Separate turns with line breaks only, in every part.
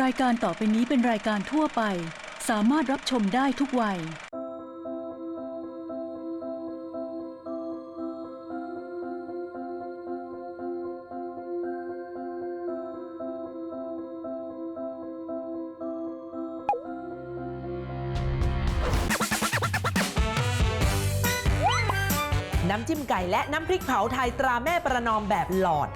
รายการต่อไปนี้เป็นรายการทั่วไป สามารถรับชมได้ทุกวัย
น้ำจิ้มไก่และน้ำพริกเผาไทยตราแม่ประนอมแบบหลอด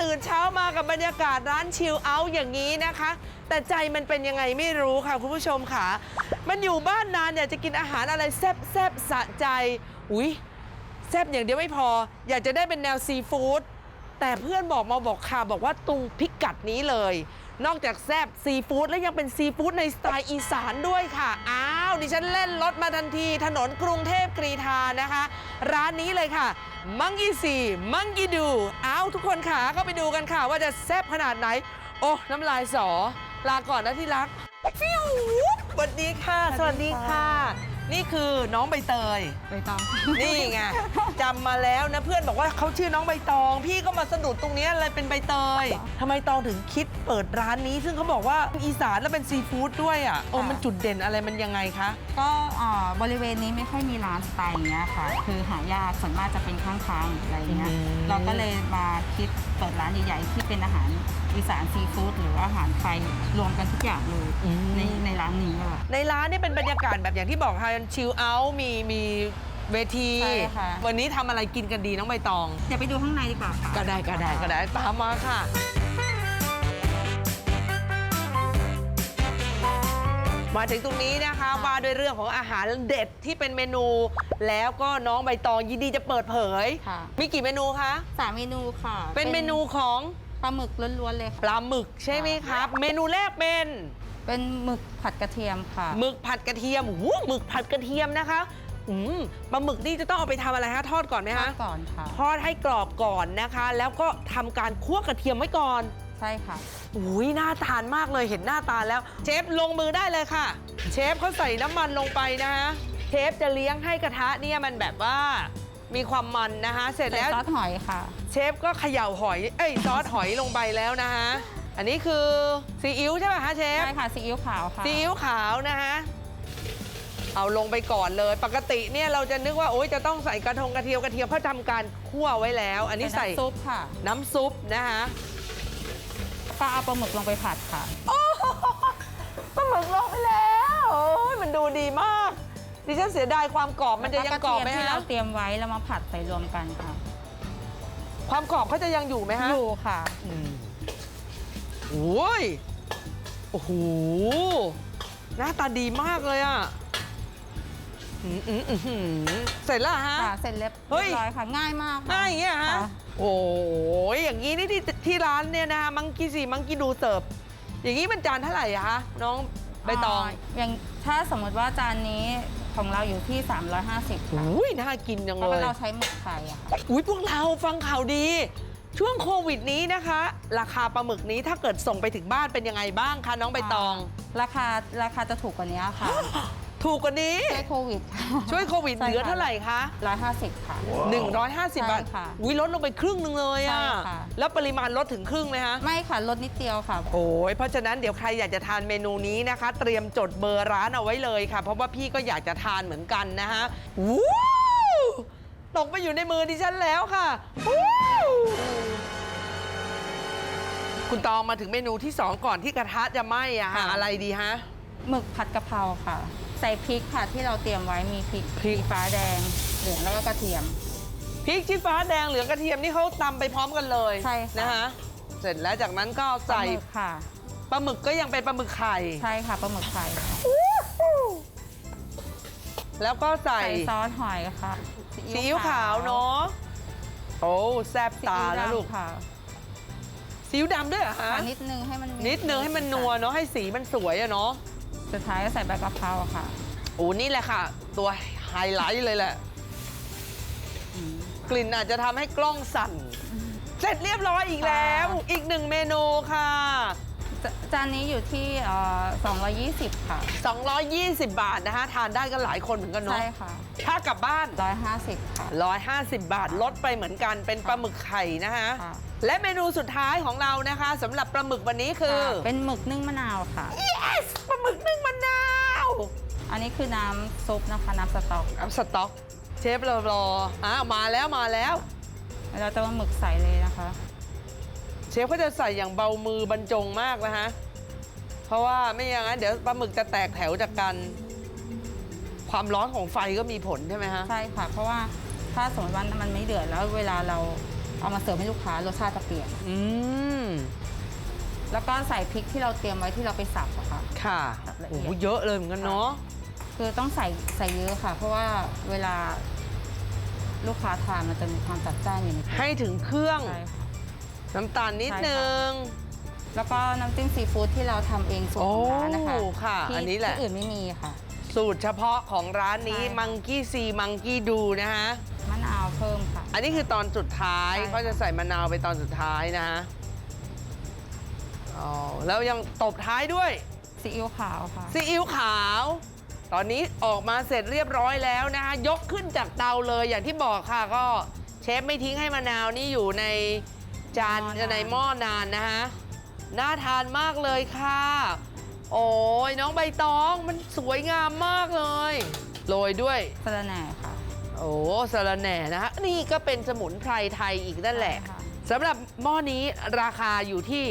ตื่นเช้ามากับบรรยากาศร้านชิลเอาท์อย่างนี้นะคะ แต่ใจมันเป็นยังไงไม่รู้ค่ะคุณผู้ชมค่ะ มันอยู่บ้านนานอยากจะกินอาหารอะไรแซ่บแซบสะใจอุ๊ยแซ่บอย่างเดียวไม่พอ อยากจะได้เป็นแนวซีฟู้ดแต่เพื่อนบอกมาบอกค่ะบอกว่าตรงพิกัดนี้เลย นอกจากแซ่บซีฟู้ดแล้วยังเป็นซีฟู้ดในสไตล์อีสานด้วยค่ะ อ้าว ดิฉันเล่นรถมาทันที ถนนกรุงเทพกรีฑานะคะ ร้านนี้เลยค่ะ มังกี้ซีมังกี้ดูอ้าวทุกคนค่ะก็ไปดูกันค่ะ ว่าจะแซ่บขนาดไหน โอ้ น้ำลายสอ ลาก่อนนะที่รักฟิวสวัสดีค่ะ สวัสดีค่ะ นี่คือน้องใบเตย
ใบตอง
นี่ไงจำมาแล้วนะเพื่อนบอกว่าเขาชื่อน้องใบตอง พี่ก็มาสะดุดตรงเนี้ยเลยเป็นใบเตยทำไมตองถึงคิด เปิดร้านนี้ซึ่งเขาบอกว่าอีสานแล้วเป็นซีฟู้ดด้วยอะโอ้มันจุดเด่นอะไรมันยังไงคะ
ก็อ่าบริเวณนี้ไม่ค่อยมีร้านสไตล์อย่างเงี้ยค่ะ คือหายากส่วนมากจะเป็นข้างทางหรืออะไรเงี้ย
อืม
เราก็เลยมาคิดเปิดร้านใหญ่ๆที่เป็นอาหารอีสานซีฟู้ดหรือว่าอาหารไทยรวมกันทุกอย่างเลยในในร้านนี้ค่ะ
ในร้านนี่เป็นบรรยากาศแบบอย่างที่บอกค่ะชิลเอาท์มีมีเวที
ใช่ค่ะ
วันนี้ทำอะไรกินกันดีน้องใบตอง
เดี๋ยวไปดูข้างในดีกว่าค่ะ
ก็ได้ก็ได้ก็ได้ตามมาค่ะ มาถึงตรงนี้นะคะว่าด้วยเรื่องของอาหารเด็ดที่เป็นเมนู แล้วก็น้องใบตองยินดีจะเปิดเผย
ค่ะ
มีกี่เมนูคะ
สามเมนูค่ะ
เป็นเมนูของ
ปลาหมึกล้วนๆเลย
ป
ค่ะ
ลาหมึกใช่ไหมครับ เมนูแรกเป็น
เป็นหมึกผัดกระเทียมค่ะ
หมึกผัดกระเทียมหูหมึกผัดกระเทียมนะคะอืมปลาหมึกนี่จะต้องเอาไปทำอะไรคะทอดก่อนไหม
ทอ
คะ
ดก่อนค่ะ
ทอดให้กรอบก่อนนะคะ แล้วก็ทำการคั่วกระเทียมไว้ก่อน
ใช่ค่ะ
อุ้ยน่าทานมากเลยเห็นหน้าตาแล้ว เชฟลงมือได้เลยค่ะ เชฟเขาใส่น้ำมันลงไปนะฮะเชฟจะเลี้ยงให้กระทะเนี่ยมันแบบว่ามีความมันนะคะเสร็จ
ใส่
แล้ว
ซอสหอยค่ะ
เชฟก็เขย่าหอย เอ้ยซอสหอยลงไปแล้วนะฮะ อันนี้คือซีอิ๊วใช่ป่ะคะเชฟ
ใช่ค่ะซีอิ๊วขาวค่ะ
ซีอิ๊วขาวนะฮะ เอาลงไปก่อนเลย ปกติเนี่ยเราจะนึกว่าโอ๊ยจะต้องใส่กระทงกระเทียมกระเทียมเพราะทำการคั่วไว้แล้ว อันนี้ใส่
น้ำซุปค่ะ
น้ำซุปนะคะ
ก็เอาปลาหมึกลงไปผัดค่ะ
ปลาหมึกลงไปแล้วโอ้ยมันดูดีมาก ดิฉันเสียดายความกรอบมันจะยังกรอบไหม
แล้วกเทียที่
ฮะ
เราเตรียมไว้แล้วมาผัดใส่รวมกันค่ะ
ความกรอบเขาจะยังอยู่ไหมฮะ
อยู่ค่ะ
อืมโอ้ยโอ้โหหน้าตาดีมากเลยอะ อืมอืมอืมอืมเสร็จแล้วเหรอฮะ
ค่ะเสร็จเรียบ
เฮ้ย
ร้อยค่ะง่ายมากค่ะ
ง่ายอย่างเงี้ยฮะ
ค่ะ
โอ้ยอย่างนี้นี่ที่ที่ร้านเนี่ยนะมังกี้สีมังกี้ดูเสิร์ฟอย่างนี้มันจานเท่าไหร่อะคะน้องใบตอง
อย่างถ้าสมมติว่าจานนี้ของเราอยู่ที่ 350ค่ะ
อุ้ยน่ากินจัง
เพ
เล
ราะว่าย เราใช้หมึกไทยอะค่ะ
อุ้ยพวกเราฟังข่าวดี ช่วงโควิดนี้นะคะ ราคาปลาหมึกนี้ถ้าเกิดส่งไปถึงบ้านเป็นยังไงบ้างคะน้องใบตอง
ราคาราคาจะถูกกว่านี้ค่ะ
ถูกกว่านี้
ช่วยโควิดค่ะ
ช่วยโควิด
ใช่ค่ะ
เหลือเท่าไหร่คะ
150ค่ะ
150 บาท
ใช่ค่ะ
อุ้ยลดลงไปครึ่งหนึงเลยอะ
ใช่ค่ะ
แล้วปริมาณลดถึงครึ่งไหมคะ
ไม่ค่ะลดนิดเดียวค่ะ
โอ้ยเพราะฉะนั้นเดี๋ยวใครอยากจะทานเมนูนี้นะคะ เตรียมจดเบอร์ร้านเอาไว้เลยค่ะ เพราะว่าพี่ก็อยากจะทานเหมือนกันนะฮะวู้ตกไปอยู่ในมือดิฉันแล้วค่ะวู้คุณตองมาถึงเมนูที่2ก่อนที่กระทะจะไหม้อะฮะ
ค่ะ
อะไรดีฮะ
หมึกผัดกะเพราค่ะใส่พริกค่ะที่เราเตรียมไว้มีพริก
พริก
สีฟ้าแดงเหลืองแล้วก็กระเทียม
พริกชี้ฟ้าแดงเหลืองกระเทียมนี่เขาตำไปพร้อมกันเลย
ใช่ค่ะ
นะฮะเสร็จแล้วจากนั้นก็ใส่
ปลาหมึกค่ะ
ปลาหมึกก็ยังเป็นปลาหมึกไข่
ใช่ค่ะปลาหมึกไข่ค่ะ
แล้วก็ใส่
ใส่ซอสหอยค่ะ
ซีอิ๊วขาวเนาะโอ้แซบ
ซี
ตา
อิ๊ว
แล้วลูก
ดำค่ะ
ซีอิ๊วดำด้วยเหรอฮะ
ค่ะนิดนึงให้มัน
นิดนึงให้มันนัวเนาะให้สีมันสวยอะเนาะ
สุดท้ายก็ใส่ใบกะเพราค่ะ
โอ้นี่แหละค่ะ ตัวไฮไลท์เลยแหละ
อืม
กลิ่นอาจจะทำให้กล้องสั่น เสร็จเรียบร้อยอีกแล้ว
ค่ะ
อีกหนึ่งเมนูค่ะ
จจานนี้อยู่ที่เอ่อ220 ค่ะ
220 บาทนะคะ ทานได้กันหลายคนเหมือนกันเนาะ
ใช่ค่ะ
ถ้ากลับบ้าน
150 ค่ะ
150 บาทลดไปเหมือนกันเป็นปลาหมึกไข่นะคะ
ค่ะ
และเมนูสุดท้ายของเรานะคะสำหรับปลาหมึกวันนี้คือ
ค่ะเป็นหมึกนึ่งมะนาวค่ะ
yes ปลาหมึกนึ่งมะนาว
อันนี้คือน้ำซุปนะคะน้ำสต๊อก
เอาสต๊อกเชฟรอรออะมาแล้วมาแล้ว
เราจะเอาหมึกใส่เลยนะคะ
เชฟเขาจะใส่อย่างเบามือบรรจงมากนะฮะ เพราะว่าไม่อย่างนั้นเดี๋ยวปลาหมึกจะแตกแถวจากกันความร้อนของไฟก็มีผลใช่ไหมฮะ
ใช่ค่ะ เพราะว่าถ้าสมมติว่ามันไม่เดือดแล้วเวลาเรา เอามาเสิร์ฟให้ลูกค้ารสชาติจะเปลี่ยน
อืม
แล้วก็ใส่พริกที่เราเตรียมไว้ที่เราไปสับอะค่ะ
ค่ะ
ละเอี
โอ้
ยด
โหเยอะเลยเหมือนกันเนาะ
คือต้องใส่ใส่เยอะค่ะ เพราะว่าเวลาลูกค้าทานมันจะมีความจัดจ้านอยู่ในตัว
ให้ถึงเครื่อง
ใช่ค่ะ
น้ำตาลนิด
ใช่ค่ะ
นึง
แล้วก็น้ำจิ้มซีฟู้ดที่เราทำเองสูตรของร้านนะคะ
โอ้ค่ะ
ที่
อันนี้แหละ
ที่อื่นไม่มีค่ะ
สูตรเฉพาะของร้านนี้
ใช่ค่ะ
มังกี้ซีมังกี้ดูนะฮะ
มะนาวเพิ่มค่ะ
อันนี้คือตอนสุดท้าย
ใช่ค่ะ
เขาจะใส่มะนาวไปตอนสุดท้ายนะฮะอ๋อแล้วยังตบท้ายด้วย
ซีอิ๊วขาวค่ะ
ซีอิ๊วขาว ตอนนี้ออกมาเสร็จเรียบร้อยแล้วนะคะยกขึ้นจากเตาเลยอย่างที่บอกค่ะก็เชฟไม่ทิ้งให้มะนาวนี่อยู่ในจาน
หม้อนาน
ในหม้อนานนะคะน่าทานมากเลยค่ะ โอ้ยน้องใบตองมันสวยงามมากเลยโรยด้วย
สะระแหน่ค่ะ
โอ้สะระแหน่นะคะนี่ก็เป็นสมุนไพรไทยอีกนั่นแหละ
ใช่ค่ะ
สำหรับหม้อนี้ราคาอยู่ที่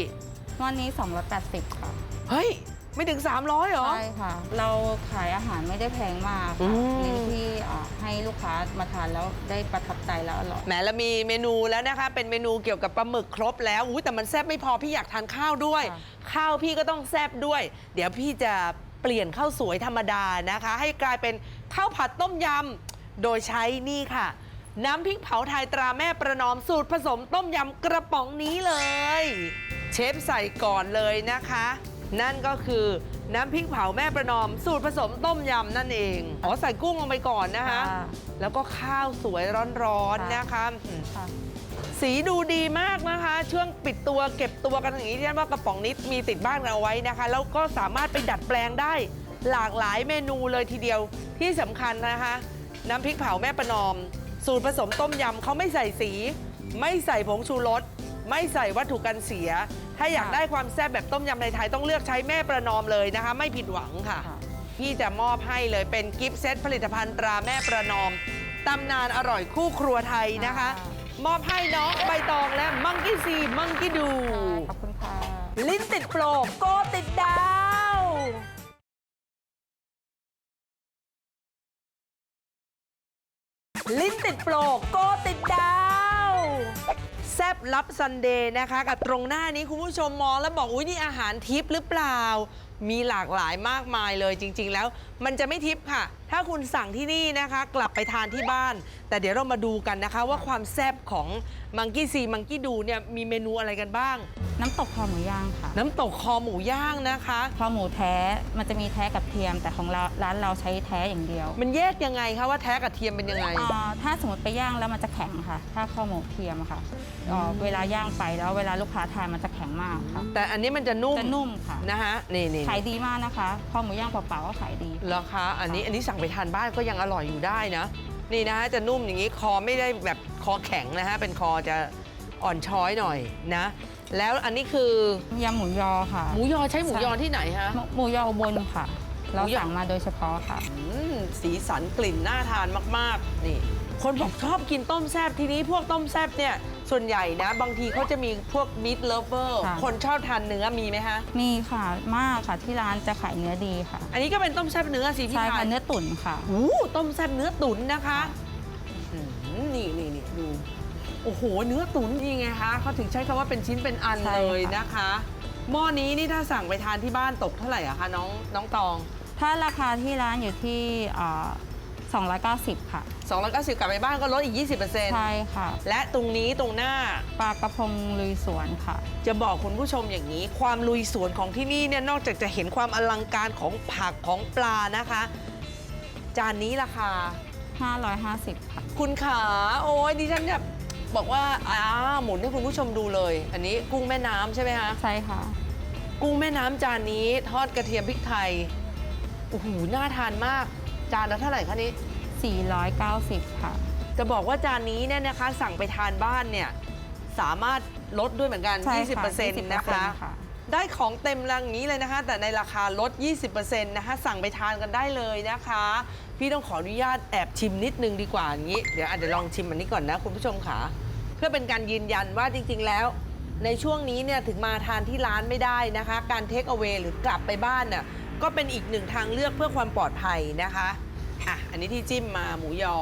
วันนี้280ค่ะ
เฮ้ย ไม่ถึง 300เหรอ
ใช่ค่ะ เราขายอาหารไม่ได้แพงมาก
อื
ค่ะ
ม
เน้นที่อ่าให้ลูกค้ามาทานแล้วได้ประทับใจแล้วอร่อย
แหมแล้วมีเมนูแล้วนะคะ เป็นเมนูเกี่ยวกับปลาหมึกครบแล้วอุ้ยแต่มันแซ่บไม่พอพี่อยากทานข้าวด้วย
ค่ะ
ข้าวพี่ก็ต้องแซ่บด้วย เดี๋ยวพี่จะเปลี่ยนข้าวสวยธรรมดานะคะ ให้กลายเป็นข้าวผัดต้มยำ โดยใช้นี่ค่ะ น้ำพริกเผาไทยตราแม่ประนอมสูตรผสมต้มยำกระป๋องนี้เลย เชฟใส่ก่อนเลยนะคะ นั่นก็คือน้ำพริกเผาแม่ประนอม สูตรผสมต้มยำนั่นเองอ๋อใส่กุ้งลงไปก่อนนะคะ
ค่ะ
แล้วก็ข้าวสวยร้อนๆ
ค่ะ
นะคะอืม
ค่ะ
สีดูดีมากนะคะ ช่วงปิดตัวเก็บตัวกันอย่างนี้ที่ฉันว่ากระป๋องนี้มีติดบ้านเราไว้นะคะ แล้วก็สามารถไปดัดแปลงได้หลากหลายเมนูเลยทีเดียวที่สำคัญนะคะ น้ำพริกเผาแม่ประนอม สูตรผสมต้มยำเขาไม่ใส่สี ไม่ใส่ผงชูรสไม่ใส่วัตถุกันเสีย ถ้าอยาก
ค่ะ
ได้ความแซ่บแบบต้มยำในไทยต้องเลือกใช้แม่ประนอมเลยนะคะ ไม่ผิดหวังค่ะ
ค่ะ
พี่จะมอบให้เลยเป็นกิฟต์เซตผลิตภัณฑ์ตราแม่ประนอมตำนานอร่อยคู่ครัวไทยนะคะ
ค่ะ
มอบให้น้องใบตองและมังกี้ซีมังกี้ดู
ขอบคุณค่ะ
ลิ้นติดโปรโกติดดาว ลิ้นติดโปรโกติดดาว แซบลับซันเดย์นะคะ กับตรงหน้านี้คุณผู้ชมมองแล้วบอก อุ้ยนี่อาหารทิพย์หรือเปล่ามีหลากหลายมากมายเลยจริง ๆ แล้วมันจะไม่ทิปค่ะ ถ้าคุณสั่งที่นี่นะคะ กลับไปทานที่บ้าน แต่เดี๋ยวเรามาดูกันนะคะ ว่าความแซบของมังกี้ซีมังกี้ดูเนี่ยมีเมนูอะไรกันบ้าง
น้ำตกคอหมูย่างค่ะ
น้ำตกคอหมูย่างนะคะ
คอหมูแท้มันจะมีแท้กับเทียม แต่ของเราร้านเราใช้แท้อย่างเดียว
มันแยกยังไงคะว่าแท้กับเทียมเป็นยังไง
อ่าถ้าสมมติไปย่างแล้วมันจะแข็งค่ะ ถ้าคอหมูเทียมอะค่ะอ่าเวลาย่างไปแล้วเวลาลูกค้าทานมันจะแข็งมากค่ะ
แต่อันนี้มันจะนุ่ม
จะนุ่มค่ะ
นะคะนี่นี่
ขายดีมากนะคะคอหมูย่างเปล่าๆก็ขายดี
เหรอคะอันนี้อันนี้สั่งไปทานบ้านก็ยังอร่อยอยู่ได้นะนี่นะฮะจะนุ่มอย่างนี้คอไม่ได้แบบคอแข็งนะฮะเป็นคอจะอ่อนช้อยหน่อยนะ แล้วอันนี้คือยำ
หมูยอค่ะ
หมูยอใช้หมูยอที่ไหนฮะ
หมูหมูยออุบนค่ะ เรา
หมูยอ
สั่งมาโดยเฉพาะค่ะ
อืมสีสันกลิ่นน่าทานมาก ๆ นี่ คนบอกชอบกินต้มแซบทีนี้พวกต้มแซบเนี่ย ส่วนใหญ่นะ บางทีเขาจะมีพวกมิตรเลฟเวอร์
ค่ะ
คนชอบทานเนื้อมีไหมฮะ
มีค่ะมากค่ะที่ร้านจะขายเนื้อดีค่ะ
อันนี้ก็เป็นต้มแซบเนื้อสิพี่
ใช่
ทา
ค่ะ
น
เนื้อตุ๋นค่ะ
โอ้ต้มแซบเนื้อตุ๋นนะคะอืมนี่นี่นี่ดูโอ้โห เนื้อตุ๋นนี่ไงคะเขาถึงใช้คำว่าเป็นชิ้นเป็นอัน
ใช่
เลย
ค่ะ
นะคะหม้อนี้นี่ถ้าสั่งไปทานที่บ้านตกเท่าไหร่อะคะน้องน้องตอง
ถ้าราคาที่ร้านอยู่ที่อ่า 290 ค่ะ
290 กลับไปบ้านก็ลดอีก 20%
ใช่ค่ะ
และตรงนี้ตรงหน้า
ปลากระพงลุยสวนค่ะ
จะบอกคุณผู้ชมอย่างนี้ ความลุยสวนของที่นี่เนี่ยนอกจากจะเห็นความอลังการของผักของปลานะคะ จานนี้ราคา
550 ค่ะ
คุณขาโอ้ยดิฉันแบบบอกว่าอ้าหมุนให้คุณผู้ชมดูเลย อันนี้กุ้งแม่น้ำใช่ไหมคะ
ใช่ค่ะ
กุ้งแม่น้ำจานนี้ทอดกระเทียมพริกไทยโอ้โหน่าทานมาก จานละเท่าไหร่คะนี้
490 ค่ะ
จะบอกว่าจานนี้เนี่ยนะคะ สั่งไปทานบ้านเนี่ย สามารถลดด้วยเหมือนกัน
ใช่ค่ะ
20%นะคะ
ค่ะ
ได้ของเต็มรังนี้เลยนะคะ แต่ในราคาลด 20%นะคะสั่งไปทานกันได้เลยนะคะ พี่ต้องขออนุญาตแอบชิมนิดนึงดีกว่าอย่างนี้ เดี๋ยวอาจจะลองชิมอันนี้ก่อนนะคุณผู้ชมค่ะ เพื่อเป็นการยืนยันว่าจริงๆแล้ว ในช่วงนี้เนี่ยถึงมาทานที่ร้านไม่ได้นะคะ การเทคเอา a y หรือกลับไปบ้านน่ะก็เป็นอีกหนึ่งทางเลือกเพื่อความปลอดภัยนะคะ อะ อันนี้ที่จิ้มมาหมูยอ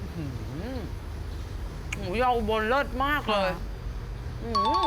อื้อหือหมูยออุบนเลิศมากเลย อืม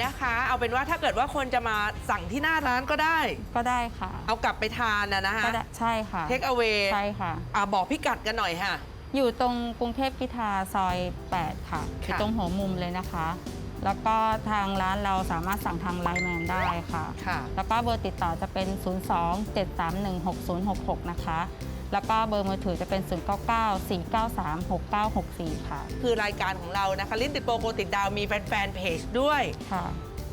นหน่อยนะคะ เอาเป็นว่าถ้าเกิดว่าคนจะมาสั่งที่หน้าร้านก็ได้
ก็ได้ค่ะ
เอากลับไปทานนะนะคะ
ก็ได้ใช่ค่ะ
เทคเอา a y
ใช่ค่ะ
อ่าบอกพิกัดกันหน่อยค่ะ
อยู่ตรงกรุงเทพพิทาซอย 8 ค่ะอยู่ตรงหัวมุมเลยนะคะ แล้วก็ทางร้านเราสามารถสั่งทางไลน์แมนได้ค่ะ
ค่ะ
แล้วก็เบอร์ติดต่อจะเป็น 02-731-6066 นะคะ แล้วก็เบอร์มือถือจะเป็น 099-493-6964 ค่ะ
คือรายการของเรานะคะลิ้นติดโปรโกติดดาวมีแฟนๆเพจด้วย
ค่ะ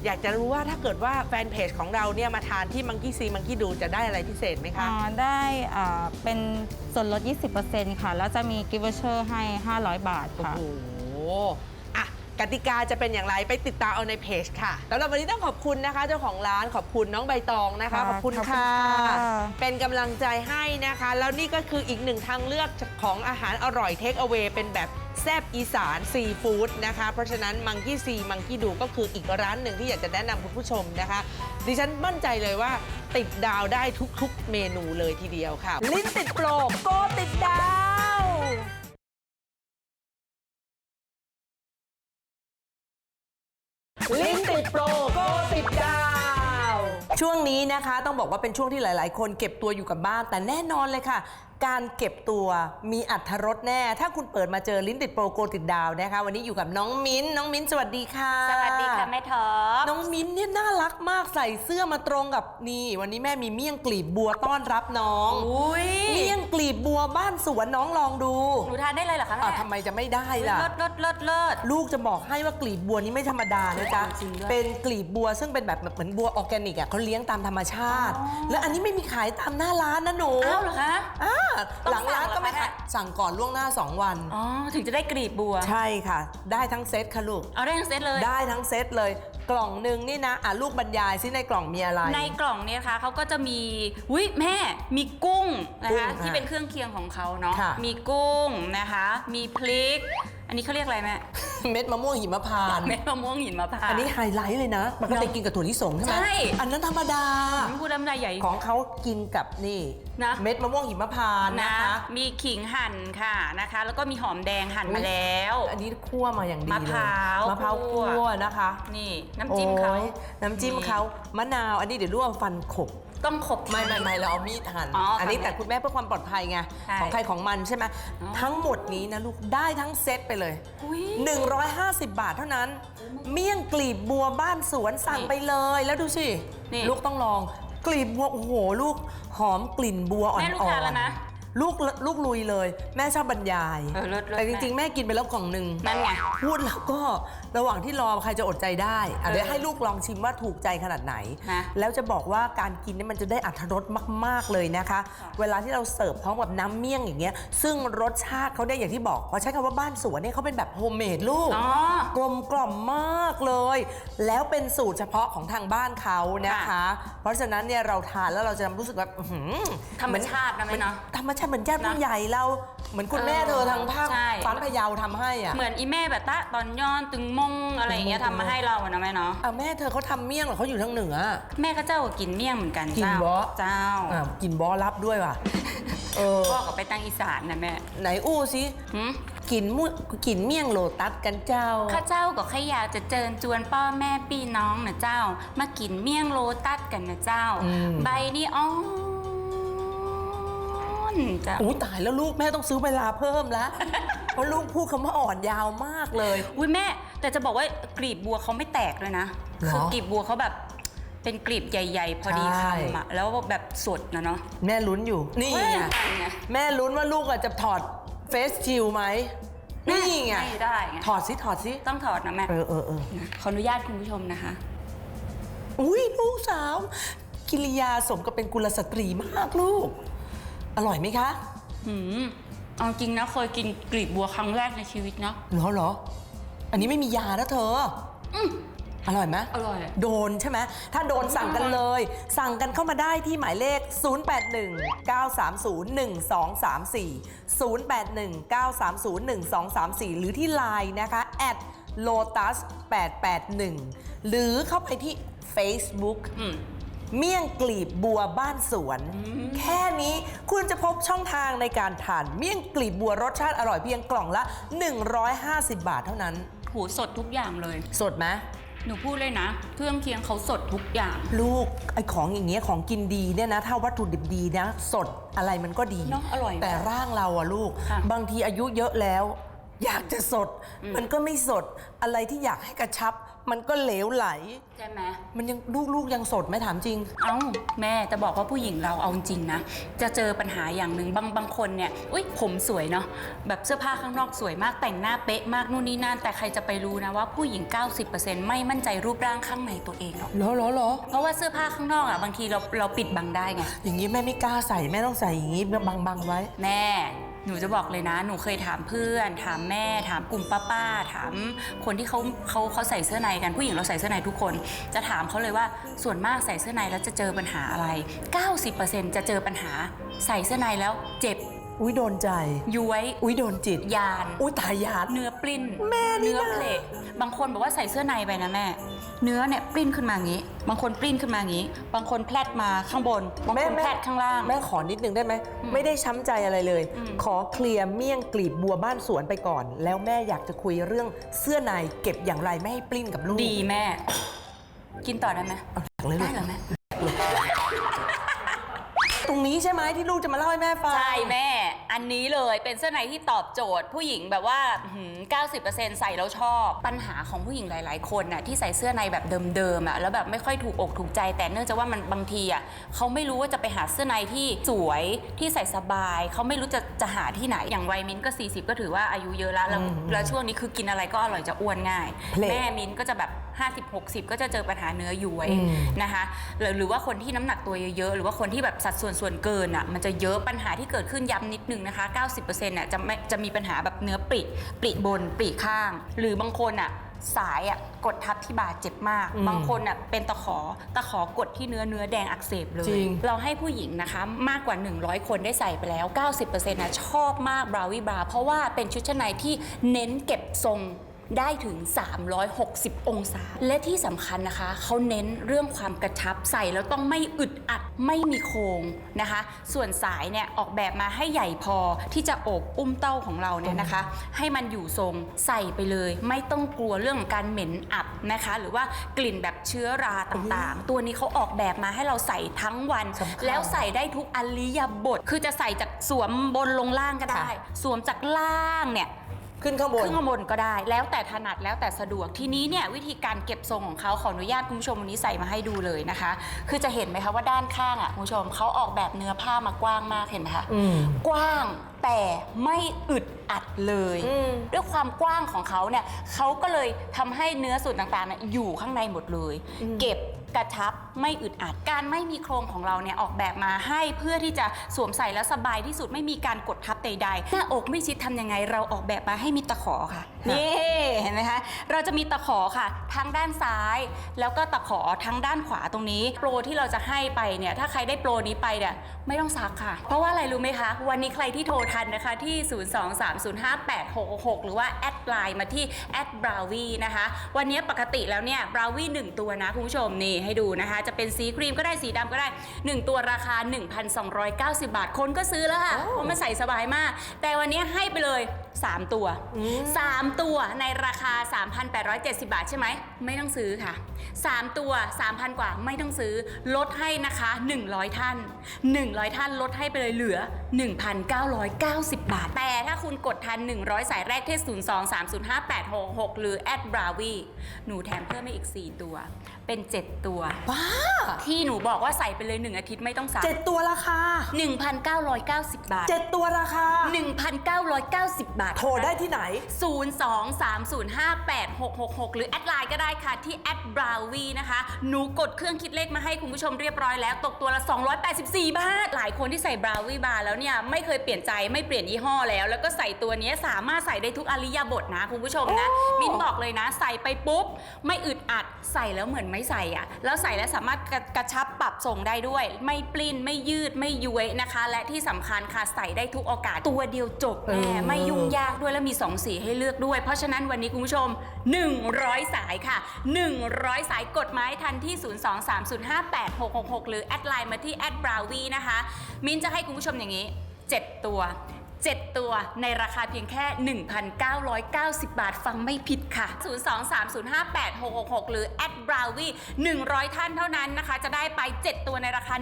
อยากจะรู้ว่าถ้าเกิดว่าแฟนเพจของเราเนี่ยมาทานที่มังกี้ซีมังกี้ดูจะได้อะไรพิเศษไหมคะ
อ่าได้อ่าเป็นส่วนลด 20%ค่ะ แล้วจะมีกิฟต์เชอร์ให้ 500 บาท
โอ้
ค่ะ
โหอะ กติกาจะเป็นอย่างไรไปติดตามเอาในเพจค่ะแล้วเราวันนี้ต้องขอบคุณนะคะ เจ้าของร้านขอบคุณน้องใบตองนะคะ
ค่ะ
ขอบคุณ
ขอบคุณ
ค่ะ
ค่ะ
เป็นกำลังใจให้นะคะ แล้วนี่ก็คืออีกหนึ่งทางเลือกของอาหารอร่อยเทคเอา a y เป็นแบบแซบอีสานซีฟู้ดนะคะ เพราะฉะนั้นมังกี้ซีมังกี้ดูก็คืออีกร้านหนึ่งที่อยากจะแนะนำคุณผู้ชมนะคะ ดิฉันมั่นใจเลยว่า ติดดาวได้ทุกๆ เมนูเลยทีเดียวค่ะ ลิ้นติดโปรโกติดดาว ช่วงนี้นะคะ ต้องบอกว่าเป็นช่วงที่หลาย ๆ คนเก็บตัวอยู่กับบ้าน แต่แน่นอนเลยค่ะ การเก็บตัวมีอัธรสแน่ ถ้าคุณเปิดมาเจอลิ้นติดโปรโกติดดาวนะคะ วันนี้อยู่กับน้องมิ้น น้องมิ้นสวัสดีค่ะ
สวัสดีค่ะแม่ท็อป
น้องมิ้นเนี่ยน่ารักมากใส่เสื้อมาตรงกับนี่ วันนี้แม่มีเมี่ยงกลีบบัวต้อนรับน้อง
อุ้ย
เมี่ยงกลีบบัวบ้านสวนน้องลองดู
หนูทานได้เลยเหรอคะ
อะ
แม่
ทำไมจะไม่ได้
อุ๊ย
ล่ะ
เลิศเลิศเลิศเลิศ
ลูกจะบอกให้ว่ากลีบบัวนี้ไม่ธรรมดานะจ๊ะ
จริงด้วย
เป็นกลีบบัวซึ่งเป็นแบบเหมือนบัวออร์แกนิกอะเขาเลี้ยงตามธรรมชาติ
อ๋อ
แล้วอันนี้ไม่มีขายตามหน้าร้านนะหนู
อ้าวเหรอคะ
อ่า
ต้อง
หลังร้านก็ไม่
สั่งเหรอคะ
ขายสั่งก่อนล่วงหน้า 2 วัน
อ๋อ ถึงจะได้กรีบบัว
ใช่ค่ะ ได้ทั้งเซตค่ะลูก
เอาได้ทั้งเซตเลย
ได้ทั้งเซตเลย กล่องหนึ่งนี่นะ อะลูกบรรยายซิในกล่องมีอะไร
ในกล่องเนี่ยนะคะเขาก็จะมีอุ้ยแม่มีกุ้งนะคะ
กุ้ง
ที่
อะ
เป็นเครื่องเคียงของเขาเนาะ
ค่ะ
มีกุ้งนะคะ มีพริก อันนี้เขาเรียกอะไรแม่
เม็ดมะม่วงหิมพานต์
เม็ดมะม่วงหินมะพร้าว
อันนี้ไฮไลท์เลยนะปกติกินกับถั่วลิสงใช่ไหม
ใช่
อันนั้นธรรมดา
พูดน้ำลายใหญ่
ของเขากินกับนี่
นะ
เม็ดมะม่วงหิมพานต์
นะ
นะ คะ
มีขิงหั่นค่ะนะคะ แล้วก็มีหอมแดงหั่นมาแล้ว
อันนี้คั่วมาอย่างดีเลย
มะพร้าว
มะพร้าว
คั่
คั่
ว
วนะคะ
นี่น้ำจิ้มเขา
โอ้ยน้ำจิ้มเขามะนาว อันนี้เดี๋ยวลวกฟันขบ
ต้องขบ
ไม่ไม่ไม่เราเอามีดหั่น
อ๋ออั
อันนี้
ค่ะ
แต่คุณแม่เพื่อความปลอดภัยไง
ใช่
ของใครของมันใช่ไหม
อ๋อ
ทั้งหมดนี้นะลูกได้ทั้งเซตไปเลย
อุ๊ย
150 บาทเท่านั้น เมี่ยงกลีบบัวบ้านสวนสั่งไปเลย แล้วดูสิ
นี่
ลูกต้องลอง กลีบบัวโอ้โหลูกหอมกลิ่นบัวอ่อนๆ
แม่ลูกทานแล้วนะ
ลูกลูกลุยเลย แม่ชอบบรรยาย
เออเลิศเลิศ
แต่จริง ๆ แม่กินไปแล้วกล่องหนึ่ง
นั่นไง
พูดแล้วก็ระหว่างที่รอใครจะอดใจได้อะ
เออ
เดี๋ยวให้ลูกลองชิมว่าถูกใจขนาดไหน
นะ
แล้วจะบอกว่าการกินเนี่ยมันจะได้อัตรสมาก ๆ เลยนะคะ เวลาที่เราเสิร์ฟพร้อมกับน้ำเมี่ยงอย่างเงี้ย ซึ่งรสชาติเขาเนี่ยอย่างที่บอกพอใช้คำว่าบ้านสวนเนี่ยเขาเป็นแบบโฮมเมดลูก
อ๋อ
กลมกล่อมมากเลย แล้วเป็นสูตรเฉพาะของทางบ้านเขานะคะ
ค่ะ
เพราะฉะนั้นเนี่ยเราทานแล้วเราจะรู้สึกแบบอื้อหือ
ธรรมชาตินะแม่เนาะ
ธรรมชาติเหมือนญาติผู้
นะ
ใหญ่เราเหมือนคุณแม่เธอทางภาค
ใช่
ฟ้านพะเยาทำให้อะ
เหมือนอีแม่แบบตะตอนย้อนตึงมงอะไรอย่างเงี้ย
ตึงมง
ทำมาให้เราอะนะแม่เนาะ
อะแม่เธอเขาทำเมี่ยงเหรอเขาอยู่ทางเหนือ
แม่ก็เจ้าก็กินเมี่ยงเหมือนกัน
กิน
เจ้า
บ่
เจ้า
อะกินบอรับด้วยว่ะ เออ
พ่อก็ไปตั้งอีสานนะแม่
ไหนอู้สิ
หืม
กินมุกินเมี่ยงโลตัสกันเจ้า
ข้าเจ้าก็แค่อยากจะเจิญจวนพ่อแม่พี่น้องนะเจ้า มากินเมี่ยงโลตัสกันนะเจ้า
อืม
ใบนี่อ่อน จ้ะ
อู้ตายแล้วลูกแม่ต้องซื้อเวลาเพิ่มแล้ว เพราะลูกพูดคำว่าอ่อนยาวมากเลย
อุ้ยแม่ แต่จะบอกว่ากลีบบัวเขาไม่แตกเลยนะ
เหรอ
คือกลีบบัวเขาแบบเป็นกลีบใหญ่ ๆ พอดี
ใช่
คำอะแล้วแบบสดนะเนาะ
แม่ลุ้นอยู่ นี่
เฮ้ย
ไง
ไง
แม่ลุ้นว่าลูกอะจะถอดเฟสชิลไหมนี่ไง
ไม่ได้ไง
ถอดสิถอดสิ
ต้องถอดนะแม่
เออเออเออ
ขออนุญาตคุณผู้ชมนะคะ
อุ้ยลูกสาว กิริยาสมกับเป็นกุลสตรีมากลูก อร่อยไหมคะ
หืมเอาจริงนะ เคยกินกลีบบัวครั้งแรกในชีวิตนะ
เหรอเหรอ อันนี้ไม่มียานะเธอออร่อยไหม
อร่อย
โดนใช่ไหไหม ถ้าโดนสั่งกันเลย สั่งกันเข้ามาได้ที่หมายเลข 0819301234 0819301234 หรือที่ Line นะคะ lotus 881หรือเข้าไปที่ Facebook
อืม
เมี่ยงกลีบบัวบ้านสวน แค่นี้คุณจะพบช่องทางในการทานเมี่ยงกลีบบัวรสชาติอร่อยเพียงกล่องละ 150 บาทเท่านั้น
หูสดทุกอย่างเลย
สดไหม
หนูพูดเลยนะ เครื่องเคียงเขาสดทุกอย่าง
ลูกไอของอย่างเงี้ยของกินดีเนี่ยนะถ้าวัตถุดิบดีนะ สดอะไรมันก็ดี
เนอะอร่อย
แต่ร่างเราอะลูก
ค่ะ
บางทีอายุเยอะแล้ว อยากจะสด มันก็ไม่สดอะไรที่อยากให้กระชับ มันก็เหลวไหล
ใช่ไหม
มันยังลูกลูกยังสดไหมถามจริง
เอ้าแม่จะบอกว่าผู้หญิงเราเอาจริงๆนะ จะเจอปัญหาอย่างหนึ่งบางบางคนเนี่ย อุ้ยผมสวยเนาะแบบเสื้อผ้าข้างนอกสวยมากแต่งหน้าเป๊ะมากนู่นนี่นั่น แต่ใครจะไปรู้นะว่าผู้หญิง 90%ไม่มั่นใจรูปร่างข้างในตัวเองหรอก
เหรอเหรอเหรอ
เพราะว่าเสื้อผ้าข้างนอกอะบางทีเราเราปิดบังได้ไง
อย่างนี้แม่ไม่กล้าใส่แม่ต้องใส่อย่างนี้บังบังๆไว้
แม่ หนูจะบอกเลยนะ หนูเคยถามเพื่อน ถามแม่ ถามกลุ่มป้าป้าๆถามคนที่เขาเขาเขาใส่เสื้อในกันผู้หญิงเราใส่เสื้อในทุกคน จะถามเขาเลยว่าส่วนมากใส่เสื้อในแล้วจะเจอปัญหาอะไร 90%จะเจอปัญหาใส่เสื้อในแล้วเจ็บ
อุ้ยโดนใจ
ย้วย
อุ้ยโดนจิต
ยาน
อุ้ยตายยาด
เนื้อปลิ้น
แม่นี่
เนื้อ
นะ
เพลทบางคนบอกว่าใส่เสื้อในไปนะแม่ เนื้อเนี่ยปลิ้นขึ้นมาอย่างนี้ บางคนปลิ้นขึ้นมาอย่างนี้ บางคนแพลดมาข้างบน บางคนแพลดข้างล่าง
แม่ขอนิดนึงได้ไหม
อืม
ไม่ได้ช้ำใจอะไรเลย
อืม
ขอเคลียร์เมี่ยงกลีบบัวบ้านสวนไปก่อน แล้วแม่อยากจะคุยเรื่องเสื้อในเก็บอย่างไรไม่ให้ปลิ้นกับลูก
ดีแม่ กินต่อได้ไหม
เอาเลยลู
ได้
ก
เหรอแม่
ตรงนี้ใช่ไหมที่ลูกจะมาเล่าให้แม่ฟัง
ใช่แม่ อันนี้เลยเป็นเสื้อในที่ตอบโจทย์ ผู้หญิงแบบว่าหืม90%ใส่แล้วชอบ ปัญหาของผู้หญิงหลาย ๆ คนน่ะที่ใส่เสื้อในแบบเดิมๆอะแล้วแบบไม่ค่อยถูกอกถูกใจ แต่เนื่องจากว่ามันบางทีอะเขาไม่รู้ว่าจะไปหาเสื้อในที่สวยที่ใส่สบาย เขาไม่รู้จะจะหาที่ไหนอย่างวัยมิ้นท์ก็ 40 ก็ถือว่าอายุเยอะแล้วแล้ว
อืม
แล้วช่วงนี้คือกินอะไรก็อร่อยจะอ้วนง่าย
เพลท
แม่มิ้นท์ก็จะแบบ 50-60 ก็จะเจอปัญหาเนื้อย้วย
อืม
นะคะหรือหรือว่าคนที่น้ำหนักตัวเยอะๆ หรือว่าคนที่แบบสัดส่วนส่วนเกินอะมันจะเยอะปัญหาที่เกิดขึ้นย้ำนิดนึงนะคะ 90%น่ะจะไม่จะมีปัญหาแบบเนื้อปริปริบนปริข้าง หรือบางคนอะสายอะกดทับที่บ่าเจ็บมาก
อืม
บางคนอะเป็นตะขอตะขอกดที่เนื้อเนื้อแดงอักเสบเลย
จริง
เราให้ผู้หญิงนะคะมากกว่า 100 คนได้ใส่ไปแล้ว 90%นะชอบมากบราวีบราเพราะว่าเป็นชุดชั้นในที่เน้นเก็บทรง ได้ถึง 360 องศา และที่สำคัญนะคะ เขาเน้นเรื่องความกระชับใส่แล้วต้องไม่อึดอัดไม่มีโครงนะคะ ส่วนสายเนี่ยออกแบบมาให้ใหญ่พอที่จะโอบอุ้มเต้าของเราเนี่ยนะคะ ให้มันอยู่ทรงใส่ไปเลย ไม่ต้องกลัวเรื่องของการเหม็นอับนะคะ หรือว่ากลิ่นแบบเชื้อราต่างๆ ตัวนี้เขาออกแบบมาให้เราใส่ทั้งวัน
สำคัญ
แล้วใส่ได้ทุกอริยบท คือจะใส่จากสวมบนลงล่างก็ได้
ค่ะ
สวมจากล่างเนี่ย
ขึ้นข้างบน
ขึ้นข้างบนก็ได้ แล้วแต่ถนัดแล้วแต่สะดวกทีนี้เนี่ยวิธีการเก็บทรงของเขาขออนุญาตคุณผู้ชมวันนี้ใส่มาให้ดูเลยนะคะ คือจะเห็นไหมคะว่าด้านข้างอะคุณผู้ชมเขาออกแบบเนื้อผ้ามากว้างมากเห็นไหมคะ
อืม
กว้างแต่ไม่อึดอัดเลย
อืม
ด้วยความกว้างของเขาเนี่ยเขาก็เลยทำให้เนื้อส่วนต่างๆเนี่ยอยู่ข้างในหมดเลย เก็บ กระชับไม่อึดอัด การไม่มีโครงของเราเนี่ยออกแบบมาให้เพื่อที่จะสวมใส่แล้วสบายที่สุดไม่มีการกดทับใดๆหน้าอกไม่ชิดทำยังไง เราออกแบบมาให้มีตะขอค่ะนี่เห็นไหมคะเราจะมีตะขอค่ะทั้งด้านซ้าย แล้วก็ตะขอทั้งด้านขวาตรงนี้ โปรที่เราจะให้ไปเนี่ยถ้าใครได้โปรนี้ไปเนี่ยไม่ต้องซักค่ะ เพราะว่าอะไรรู้ไหมคะ วันนี้ใครที่โทรทันนะคะที่ 023058666 หรือว่าแอดไลน์มาที่แอดบราวีนะคะวันนี้ปกติแล้วเนี่ยบราวีหนึ่งตัวนะคุณผู้ชมนี่ให้ดูนะคะ จะเป็นสีครีมก็ได้สีดำก็ได้ 1 ตัวราคา 1,290 บาท คนก็ซื้อแล้วค่ะ
โอ้
เพราะมันใส่สบายมาก แต่วันนี้ให้ไปเลย 3 ตัว 3 ตัวในราคา 3,870 บาทใช่ไหม ไม่ต้องซื้อค่ะ 3 ตัว 3,000 กว่าไม่ต้องซื้อ ลดให้นะคะ 100 ท่าน 100 ท่านลดให้ไปเลยเหลือ 1,990 บาท แต่ถ้าคุณกดทัน 100 สายแรกที่ 023058666หรือแอดบราวีหนูแถมเพิ่มให้อีก 4 ตัว เป็น 7 ตัว
บ้า
ที่หนูบอกว่าใส่ไปเลย 1 อาทิตย์ไม่ต้องซัก
เจ็ดตัวราคา
1,990 บาท
เจ็ดตัวราคา
1,990 บาท
โทรได้ที่ไหน
023058666 หรือแอดไลน์ก็ได้ค่ะที่แอดบราวีนะคะ หนูกดเครื่องคิดเลขมาให้คุณผู้ชมเรียบร้อยแล้ว ตกตัวละ 284 บาท หลายคนที่ใส่บราวีบาร์แล้วเนี่ย ไม่เคยเปลี่ยนใจไม่เปลี่ยนยี่ห้อแล้ว แล้วก็ใส่ตัวเนี้ยสามารถใส่ได้ทุกอริยาบทนะคุณผู้ชมนะ
โอ้
มินบอกเลยนะ ใส่ไปปุ๊บ ไม่อึดอัดใส่แล้วเหมือนไม่ใส่อะแล้วใส่แล้วสามารถกระกระชับปรับทรงได้ด้วย ไม่ปลิ้นไม่ยืดไม่ย้วยนะคะ และที่สำคัญค่ะใส่ได้ทุกโอกาสตัวเดียวจบแน่ไม่ยุ่งยากด้วยแล้วมี 2 สีให้เลือกด้วย เพราะฉะนั้นวันนี้คุณผู้ชม 100 สายค่ะ 100 สายกดมาให้ทันที่ 023058666 หรือแอดไลน์มาที่แอดบราวีนะคะ มินจะให้คุณผู้ชมอย่างนี้ 7 ตัว 7 ตัวในราคาเพียงแค่ 1,990 บาทฟังไม่ผิดค่ะ 023058666 หรือแอดบราวี100 ท่านเท่านั้นนะคะ จะได้ไป 7 ตัวในราคา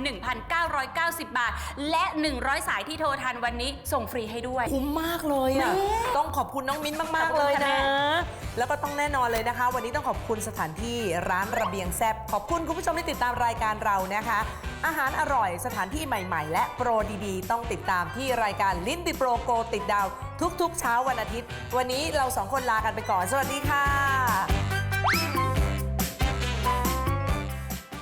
1,990 บาท และ 100 สายที่โทรทันวันนี้ส่งฟรีให้ด้วย
คุ้มมากเลยอะต้องขอบคุณน้องมิ้นมากๆเลย
ขอบคุณ
นะ
ค่ะ
แล้วก็ต้องแน่นอนเลยนะคะ วันนี้ต้องขอบคุณสถานที่ร้านระเบียงแซบขอบคุณคุณผู้ชมที่ติดตามรายการเรานะคะ อาหารอร่อยสถานที่ใหม่ ๆ และโปรดีๆ ต้องติดตามที่รายการลิ้นติโปรโกติดดาวทุกๆ เช้าวันอาทิตย์ วันนี้เราสองคนลากันไปก่อน สวัสดีค่ะ